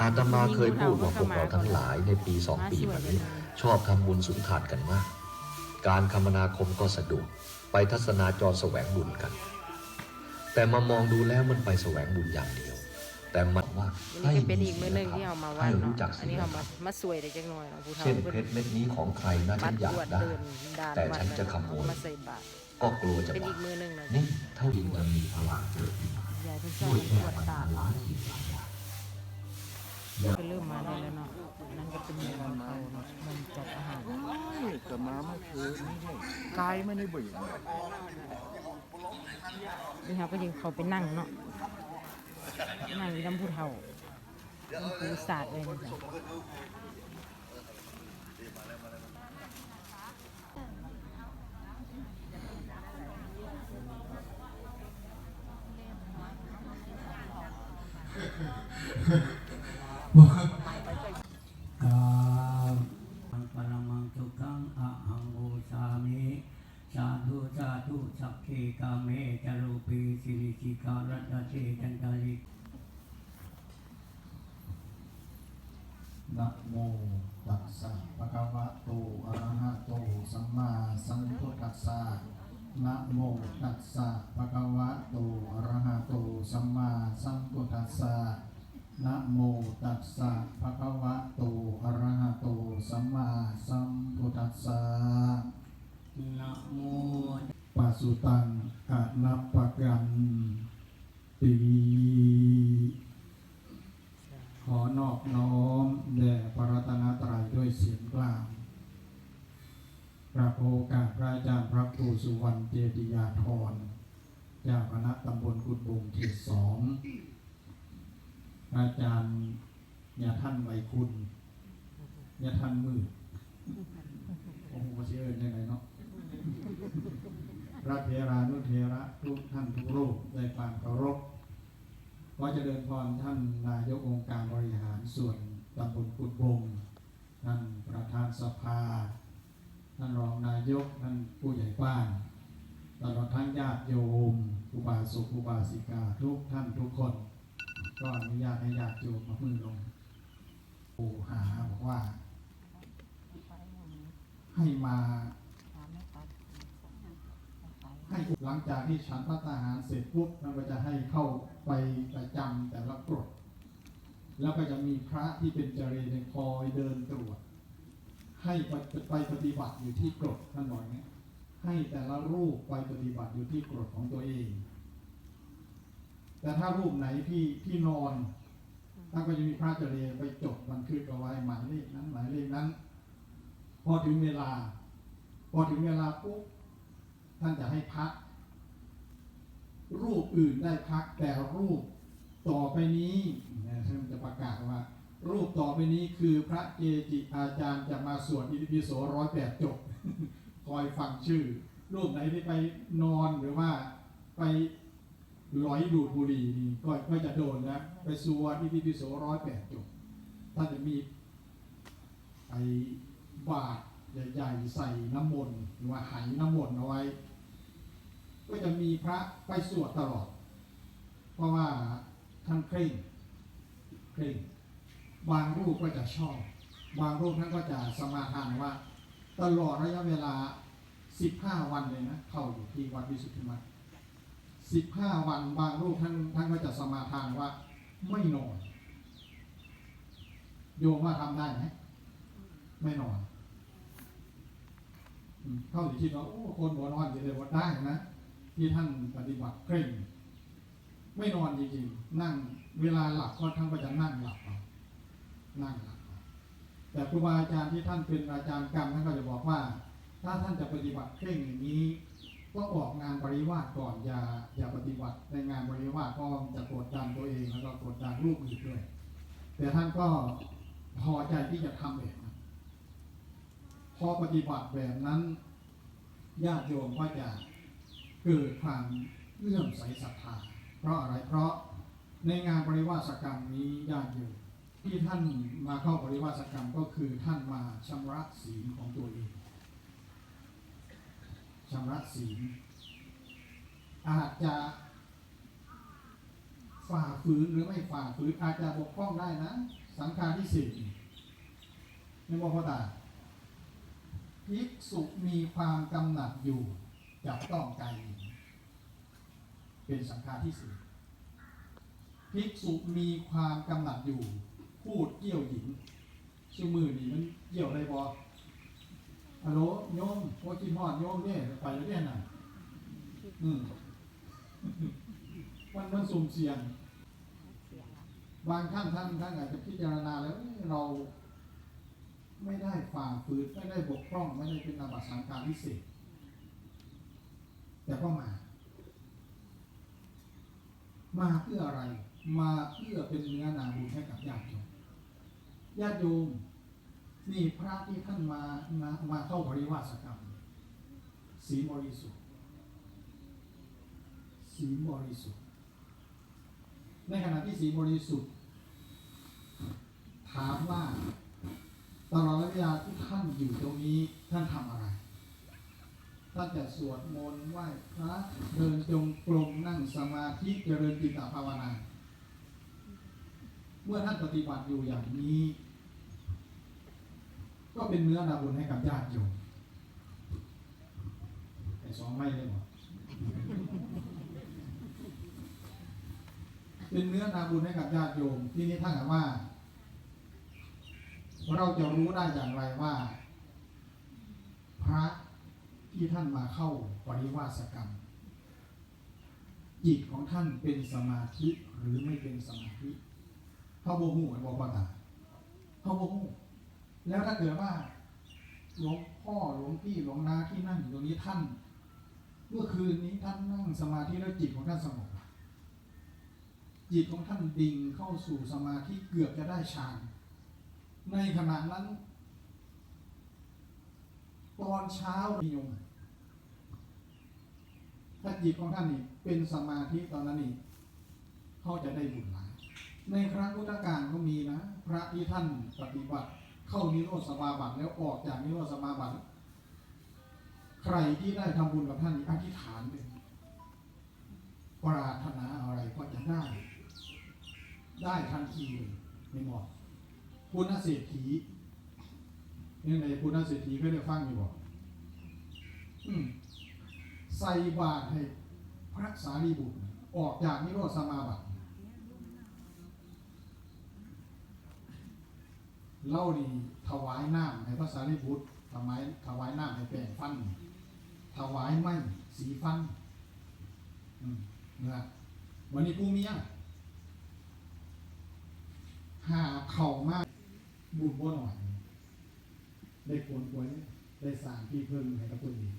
อาตมาเคยพูดว่าพวกเราทั้งหลายในปีสองปีมานี้ ชอบทำบุญสุนทานกันมาก การคมนาคมก็สะดวกไปทัศนาจรแสวงบุญกัน แต่มามองดูแล้วมันไปแสวงบุญอย่างเดียว แต่มันว่าอันนี้ก็เป็นอีกมือหนึ่งที่เอามาวัให้ดรู้เนาะจักอัสิ่นงนี้นี้เอามามาสวยได้จังหน่อยเนาะผู้เฒ่าเช่นเพเพิ่ชนรเม็ดนี้ของใครนะบัฉัดนอยาตรกวจได้เดินด่านแต่วัดฉันจะขโมยมาใส่บาตรก็กลัวจะเป็นบาอีปกมือหนึ่งนะนี่เท่าที่จะมีพลังเกิดยายเพิ่นชอบตรวจตา ก็เริ่มมาได้แล้วเนาะนั่นก็เป็นเมืองของเขาเนาะมันจัดอาหารไม่แต่มาเมื่อคืนนี่ไงกายไม่ได้บ่อยนี่เขาก็ยังเขาไปนั่งเนาะนั่งอยู่น้ำผู้เฒ่าน้ำผู้ศาสตร์เลยนะจ๊ะ กามังปรมังทุกขังอะหังบูชามิสาธุสาธุสัพเพกาเมจารุปีสิริจิการัตเตจันตาลิ นะโมตัสสะภะคะวะโตอะระหะโตสัมมาสัมพุทธัสสะนะโมตัสสะภะคะวะโตอะระหะโตสัมมาสัมพุทธัสสะนะโมตัสสะภะคะวะโตอะระหะโตสัมมาสัมพุทธัสสะนะโมปัสสุตังอะนัปปะกันติ ขอนอบน้อมแด่พระรัตนตรัยด้วยเสียงกลางพระโอกาสพระอาจารย์พระครูสุวรรณเจติยาธรเจ้าคณะตำบลกุดบุงเขตสองอาจารย์ย่าท่านไวคุณย่าท่านมืดโอ้โหเชื่อยังไงเนาะพระเทรานุเทระทุกท่านทุกรูปในความเคารพ ก็จะเดินพรท่านนายกองค์การบริหารส่วนตำบลกุดบงท่านประธานสภา ท่านรองนายก ท่านผู้ใหญ่บ้าน ตลอดทั้งญาติโยม อุบาสกอุบาสิกาทุกท่านทุกคน ก็อนุญาตให้ญาติโยมมามือลงปู่หาบอกว่า ให้มา ห้หลังจากที่ฉันพระทหารเสร็จปุ๊บมันก็จะให้เข้าไปประจำแต่ละกรดแล้วก็จะมีพระที่เป็นเจรในคอยเดินตรวจ ให้ไปปฏิบัติอยู่ที่กรดท่านบอกอย่างนี้ยให้แต่ละรูปไปปฏิบัติอยู่ที่กรดของตัวเอง แต่ถ้ารูปไหนที่ที่นอนท่านก็จะมีพระเจเรไปจดบันทึกเอาไว้หมายเลขนั้นหมายเลขนั้น พอถึงเวลา พอถึงเวลาปุ๊บ ท่านจะให้พัก รูปอื่นได้พักแต่รูปต่อไปนี้นะท่านจะประกาศว่า รูปต่อไปนี้คือพระเกจิอาจารย์จะมาสวดอิติปิโสร้อยแปดจบ คอยฟังชื่อ รูปไหนที่ไปนอนหรือว่าไปหลอยดูดบุหรี่นี่ก็ก็จะโดนนะไปสวดอิติปิโสร้อยแปดจบท่านจะมีไอบาตรใหญ่ๆใส่น้ำมนต์หรือว่าไหน้ำมนต์เอาไว้ ก็จะมีพระไปสวดตลอด เพราะว่าท่านเคร่งเคร่งบางรูปก็จะชอบ บางรูปท่านก็จะสมาทานว่า ตลอดระยะเวลา 15 วันเลยนะเข้าอยู่ที่วัดวิสุทธิมัต15 วันบางรูปท่านท่านก็จะสมาทานว่า ไม่นอน โยมว่าทำได้ไหมไม่นอนเข้าอยู่ที่ว่าโอ้คนหัวนอนจะเลยว่าได้นะ ที่ท่านปฏิบัติเคร่ง ไม่นอนจริงๆ นั่งเวลาหลับก็ท่านก็จะนั่งหลับนั่งหลับแต่ครูบาอาจารย์ที่ท่านเป็นอาจารย์กรรมท่านก็จะบอกว่า ถ้าท่านจะปฏิบัติเคร่งอย่างนี้ก็ออกงานปริวาสก่อนอย่าอย่าปฏิบัติในงานปริวาสก็จะกดดันตัวเองแล้วก็กดดันลูกอื่นด้วย แต่ท่านก็พอใจที่จะทำแบบนั้นพอปฏิบัติแบบนั้นญาติโยมก็จะ เกิดความเลื่อมใสศรัทธาเพราะอะไรเพราะในงานปริวาสกรรมนี้ญาติโยมที่ท่านมาเข้าปริวาสกรรมก็คือท่านมาชำระศีลของตัวเองชำระศีลอาจจะฝ่าฝืนหรือไม่ฝ่าฝืนอาจจะบกพร่องได้นะ สังฆาทิเศษไม่บอกพ่อตาภิกษุมีความกำหนัดอยู่ จับต้องกายหญิงเป็นสังฆาทิเศษภิกษุมีความกำหนัดอยู่ พูดเกี่ยวหญิงชื่อมือนี่มันเกี่ยวอะไรบอฮัลโหลโยมโอกินฮอดโยมเนี่ยไปแล้วเนี่ยน่ะอืมมันมันสุ่มเสี่ยง บางท่านท่านท่านอาจจะพิจารณาแล้วเอ๊ะเราไม่ได้ฝ่าฝืนไม่ได้บกพร่อง ไม่ได้เป็นอาบัติสังการพิเศษ แต่ก็มา มาเพื่ออะไร มาเพื่อเป็นเนื้อนาบุญให้กับญาติโยมญาติโยมนี่พระที่ท่านมามามาเข้าบริวาสกรรมศีบริสุทธิ์ศีบริสุทธิ์ ในขณะที่ศีบริสุทธิ์ ถามว่าตลอดระยะเวลาที่ท่านอยู่ตรงนี้ท่านทำอะไร ท่านจะสวดมนต์ไหว้พระเดินจงกรมนั่งสมาธิเจริญจิตตภาวนา เมื่อท่านปฏิบัติอยู่อย่างนี้ ก็เป็นเนื้อนาบุญให้กับญาติโยมแต่สองไม่เลยหรอเป็นเนื้อนาบุญให้กับญาติโยม ที่นี้ท่านถามว่า เราจะรู้ได้อย่างไรว่า พระ ที่ท่านมาเข้าปริวาสกรรม จิตของท่านเป็นสมาธิหรือไม่เป็นสมาธิเขาโบหูเหมือบอกว่าตาเขาโบหูแล้วถ้าเกิดว่าหลวงพ่อหลวงพี่หลวงนาที่นั่งอยู่ตรงนี้ท่าน เมื่อคืนนี้ท่านนั่งสมาธิแล้วจิตของท่านสงบจิตของท่านดิ่งเข้าสู่สมาธิเกือบจะได้ฌานในขณะนั้น ตอนเช้านิยมถ้าจิตของท่านนี่เป็นสมาธิตอนนั้นนี่เขาจะได้บุญหลายในครั้งพุทธกาลก็มีนะ พระที่ท่านปฏิบัติ เข้านิโรธสมาบัติแล้วออกจากนิโรธสมาบัติใครที่ได้ทำบุญกับท่านนี่อธิษฐานเลยปรารถนาอะไรก็จะได้ ได้ทันทีเลยในหมดปุณเศรษฐี นี่ในปุณณเศรษฐีก็ได้ฟังอยู่บอกอืมใส่บาตรให้พระสารีบุตร ออกจากนิโรธสมาบัติเล่านี่ถวายน้ำให้พระสารีบุตรถวายถวายน้ำให้แปลงฟัน ถวายไม้สีฟันอืมนะวันนี้ผู้เมียหาเข่ามากบุญบ่หน่อย ได้ผลผลได้สร้างที่เพิ่งให้กับตัวเอง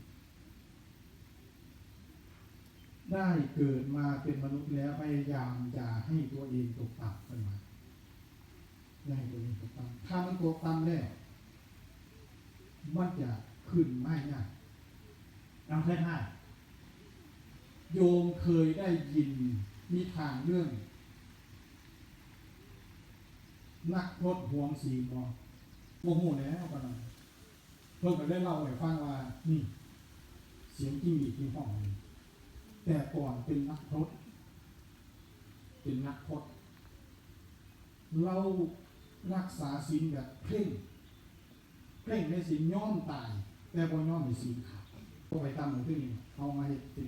ได้เกิดมาเป็นมนุษย์แล้วพยายามอย่าให้ตัวเองตกต่ำขึ้นมาอย่าให้ตัวเองตกต่ำถ้ามันตกต่ำแล้วมันจะขึ้นไม่ง่ายเอาแค่ห้าโยมเคยได้ยินนิทานเรื่อง นักรถห่วงสีบอโมโหแล้วปะนันเพิ่งก็ได้เล่าให้ฟังว่านี่เสียงจิ้งหรีดที่ห้องนี่แต่ก่อนเป็นนักรถเป็นนักพจน์เรารักษาศีลแบบเคร่งเคร่งในศีลย่อมตาย แต่บ่ย่อมในศีลขาดก็ไปตามเหมือนที่นี่เอามาให้ติ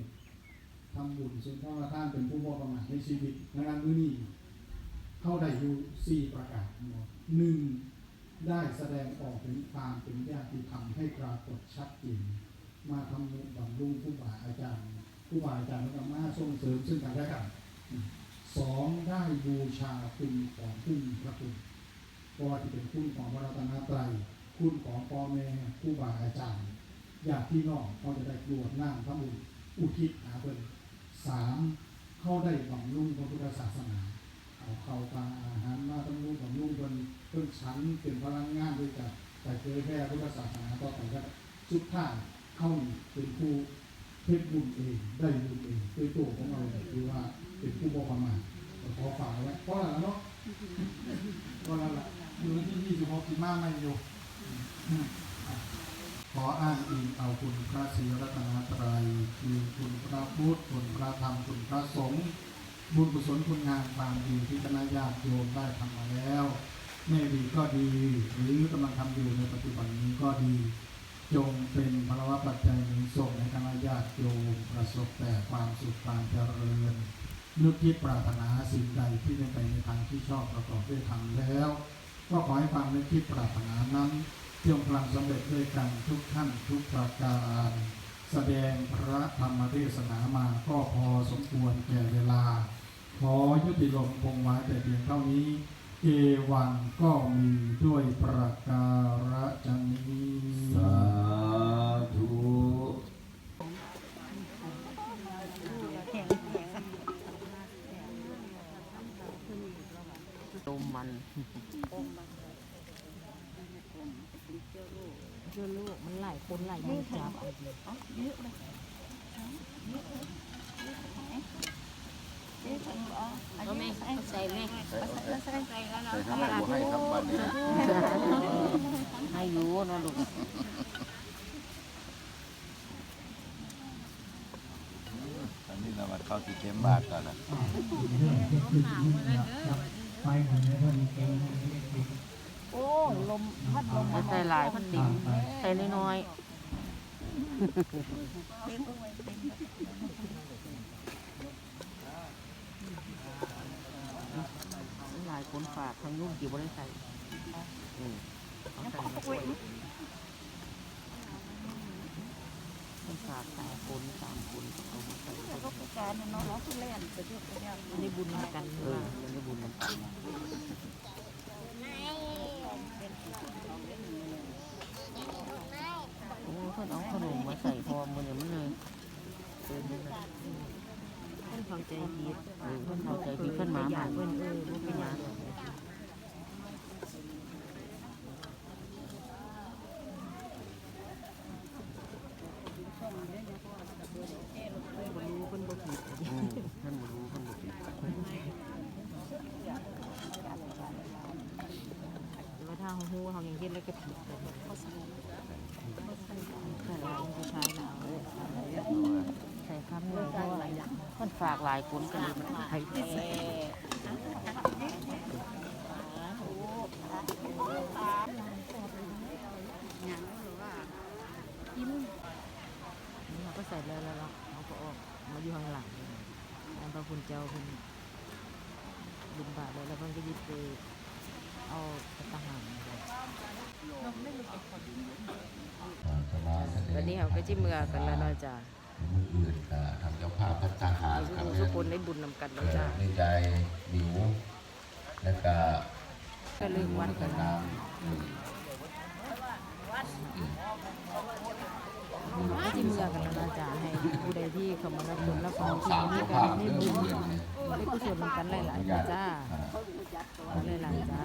ทำบุญซึ่งพระท่านเป็นผู้บ่ประมาทในชีวิตในการมือนี้เข้าได้อยู่สี่ประการหนึ่ง ได้แสดงออกถึงความเป็นญาติธรรมให้ปรากฏชัดเจนมาทำนุบำรุงผู้บาอาจารย์ผู้บาอาจารย์แล้วก็มาส่งเสริมซึ่งกันและกันสองได้บูชาคุณของคุณพระคุณเพราะว่าที่เป็นคุณของพระรัตนตรัยคุณของพ่อแม่ผู้บาอาจารย์ญาติพี่น้องเขาจะได้กรวดน้ำพระบุญอุทิศหาเพิ่นสามเข้าได้บำรุงพระพุทธศาสนา เอาเข้าวปลาอาหารมาต้องรู้ของลูกเพิ่น พิ่นชั้นเป็นพลังงานด้วยกันแต่เผยแพร่พุทธศาสนาต่อไปก็สุดท้ายเข้าเป็นผู้เพชรบุญเองได้บุญเองด้วยตัวของเราคือว่าเป็นผู้บอกประมาขอฝากไว้เพราะอะไรเนาะก็แล้วล่ะอยู่ที่ยี่สิบหกสิบห้าไม่อยู่ขออ้างอิงเอาคุณพระศรีรัตนตรัยคือคุณพระพุทธคุณพระธรรมคุณพระสงฆ์บุญกุศลคุณงามความดีที่คณะญาติโยมได้ทำมาแล้ว ไม่ดีก็ดี หรือกำลังทำอยู่ในปัจจุบันนี้ก็ดีจงเป็นพลวะปัจจัยหนุนส่งในคณะญาติโยมประสบแต่ความสุขความเจริญนึกคิดปรารถนาสิ่งใดที่เป็นไปในทางที่ชอบประกอบด้วยธรรมแล้ว ก็ขอให้ความนึกคิดปรารถนานั้นจงพลังสำเร็จด้วยกันทุกท่านทุกประการ แสดงพระธรรมเทศนามาก็พอสมควรแก่เวลา ขอยุติลงคงไว้แต่เพียงเท่านี้ เอวันก็มีด้วยประการฉนี้สาธุต้มมันเชื่อลูกมันหลายคนหลายมือจับเอา ดีใส่ให้บัวให้ครับบัดนี้ให้อยู่นะลูกอันนี้เรามาเข้าที่เข็มบาทกันนะไปหน่อยเลยเพิ่นเก่งให้เด็กใส่หลายพันติ่งใส่น้อยหลายคนฝากทางลูกอยู่บริษัทอืมเอาใส่มาด้วยคนฝากสามคนสามคนเอามาใส่มันได้บุญกันเออมันได้บุญมันโอ้เพื่อนเอาขนมมาใส่พอมือเนี่ยมันเลยเออนี่นะ เพิ่นเข้าใจผิดเออเพื่อนเข้าใจดีเพื่อนหมาหอยามันเพิ่นเออบ่เป็นหยังเพิ่นบ่รู้เพิ่นบ่ผิดอืมเพื่อนบ่รู้เพื่อนบ่ผิดแต่ว่าถ้าเฮาฮู้ว่าเฮายังเฮ็ดแล้วก็ผิดแต่ว่าเขาสิแต่เราผู้ชายเราเออ ใส่คำนี้เพราะว่าเพื่อน ฝากหลายคนกันเลยมันใครที่ใส่เราก็ใส่แล้วแล้วเราเราก็ออกมาอยู่ข้างหลังแล้วพระคุณเจ้าเพิ่นบินบาทแล้วแล้วเพิ่นก็ยึดไปเอาทหารมาวันนี้เขาก็จิเมือกันแล้วเนาะจ้ะ มืออื่นก็ทางเจ้าภาพพัฒหารทุกครับทุกคนได้บุญนำกันเนาะจ้ะในใจบิวแล้วก็ก็ลืมวัดกันน้ก็จิเมือกันแล้วเนาะจ้ะให้ผู้ใดที่เขามารับบุญรับำของสามที่เจ้านี่ภากัพนได้เรื่องบุญเดือนเนี่ยได้กุศลนำกันหลายๆเนาะจ้าหลายๆจ้า